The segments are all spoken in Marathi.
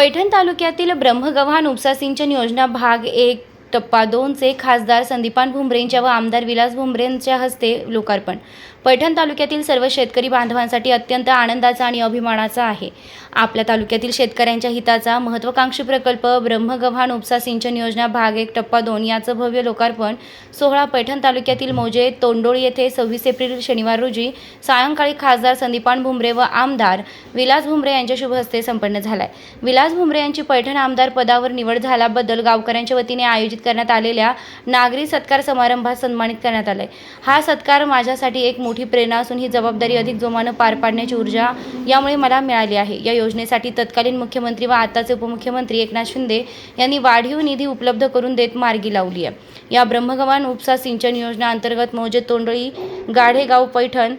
पैठण तालुक्यातील ब्रह्मगव्हाण उपसा सिंचन योजना भाग एक टप्पा दोनचे खासदार संदीपान भुमरेंच्या व आमदार विलास भुमरेंच्या हस्ते लोकार्पण. पैठण तालुक्यातील सर्व शेतकरी बांधवांसाठी अत्यंत आनंदाचा आणि अभिमानाचा आहे. आपल्या तालुक्यातील शेतकऱ्यांच्या हिताचा महत्त्वाकांक्षी प्रकल्प ब्रह्मगव्हाण उपसा सिंचन योजना भाग एक टप्पा दोन याचं भव्य लोकार्पण सोहळा पैठण तालुक्यातील मौजे तोंडोळी येथे सव्वीस एप्रिल शनिवार रोजी सायंकाळी खासदार संदीपान भुमरे व आमदार विलास भुमरे यांच्या शुभ हस्ते संपन्न झालाय. विलास भुमरे यांची पैठण आमदार पदावर निवड झाल्याबद्दल गावकऱ्यांच्या वतीने आयोजित करण्यात आलेल्या नागरी सत्कार समारंभात सन्मानित करण्यात आलंय. हा सत्कार माझ्यासाठी एक मोठी प्रेरणा असून ही जबाबदारी अधिक जोमानं पार पाडण्याची ऊर्जा यामुळे मला मिळाली आहे. या योजनेसाठी तत्कालीन मुख्यमंत्री व आताचे उपमुख्यमंत्री एकनाथ शिंदे यांनी वाढीव निधी उपलब्ध करून देत मार्गी लावली आहे. या ब्रह्मगवान उपसा सिंचन योजना अंतर्गत मौजे तोंडळी गाढेगाव पैठण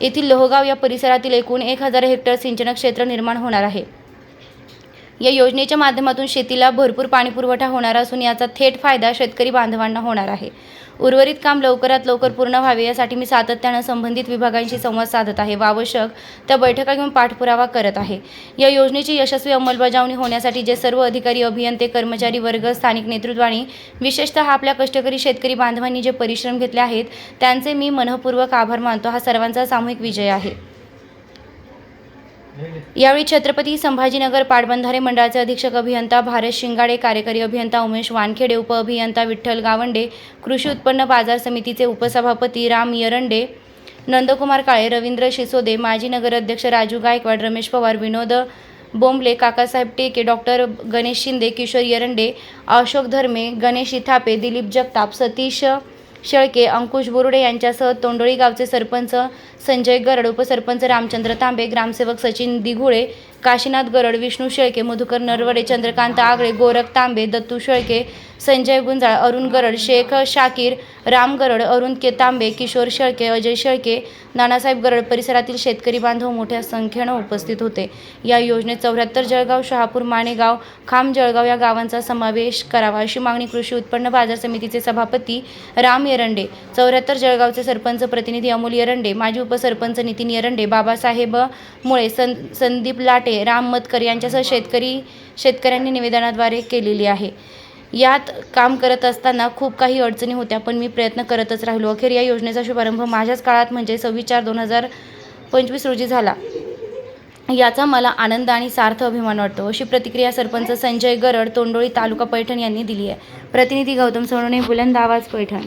येथील लोहगाव या परिसरातील एकूण एक हजार हेक्टर सिंचन क्षेत्र निर्माण होणार आहे. या योजनेच्या माध्यमातून शेतीला भरपूर पाणीपुरवठा होणार असून याचा थेट फायदा शेतकरी बांधवांना होणार आहे. उर्वरित काम लवकरात लवकर पूर्ण व्हावे यासाठी मी सातत्यानं संबंधित विभागांशी संवाद साधत आहे व आवश्यक त्या बैठका घेऊन पाठपुरावा करत आहे. या योजनेची यशस्वी अंमलबजावणी होण्यासाठी जे सर्व अधिकारी अभियंते कर्मचारी वर्ग स्थानिक नेतृत्वाने विशेषतः आपल्या कष्टकरी शेतकरी बांधवांनी जे परिश्रम घेतले आहेत त्यांचे मी मनःपूर्वक आभार मानतो. हा सर्वांचा सामूहिक विजय आहे. यावेळी छत्रपती संभाजीनगर पाटबंधारे मंडळाचे अधीक्षक अभियंता भारत शिंगाडे कार्यकारी अभियंता उमेश वानखेडे उपअभियंता विठ्ठल गावंडे कृषी उत्पन्न बाजार समितीचे उपसभापती राम यरंडे नंदकुमार काळे रवींद्र शिसोदे माजी नगराध्यक्ष राजू गायकवाड रमेश पवार विनोद बोंबले काकासाहेब टेके डॉक्टर गणेश शिंदे किशोर यरंडे अशोक धर्मे गणेश इथापे दिलीप जगताप सतीश शेळके अंकुश बोरुडे यांच्यासह तोंडोळी गावचे सरपंच संजय गरड उपसरपंच रामचंद्र तांबे ग्रामसेवक सचिन दिघुळे काशीनाथ गरड विष्णू शेळके मधुकर नरवडे चंद्रकांत आगळे गोरख तांबे दत्तू शेळके संजय गुंजाळ अरुण गरड शेख शाकीर राम गरड अरुण के तांबे किशोर शेळके अजय शेळके नानासाहेब गरड परिसरातील शेतकरी बांधव मोठ्या संख्येनं उपस्थित होते. या योजनेत चौऱ्याहत्तर जळगाव शहापूर माणेगाव खाम जळगाव या गावांचा समावेश करावा अशी मागणी कृषी उत्पन्न बाजार समितीचे सभापती राम येरंडे चौऱ्याहत्तर जळगावचे सरपंच प्रतिनिधी अमोल येरंडे माजी उपसरपंच नितीन येरंडे बाबासाहेब मुळे सं संदीप लाटे राम मतकर यांच्यासह शेतकरी शेतकऱ्यांनी निवेदनाद्वारे केलेली आहे. यात काम करत असताना खूप काही अडचणी होत्या पण मी प्रयत्न करतच राहिलो. अखेर या योजनेचा शुभारंभ माझ्याच काळात म्हणजे सव्वीस चार दोन हजार पंचवीस रोजी झाला. याचा मला आनंद आणि सार्थ अभिमान वाटतो. अशी प्रतिक्रिया सरपंच संजय गरड तोंडोळी तालुका पैठण यांनी दिली आहे. प्रतिनिधी गौतम सोनवणे बुलंद आवाज पैठण.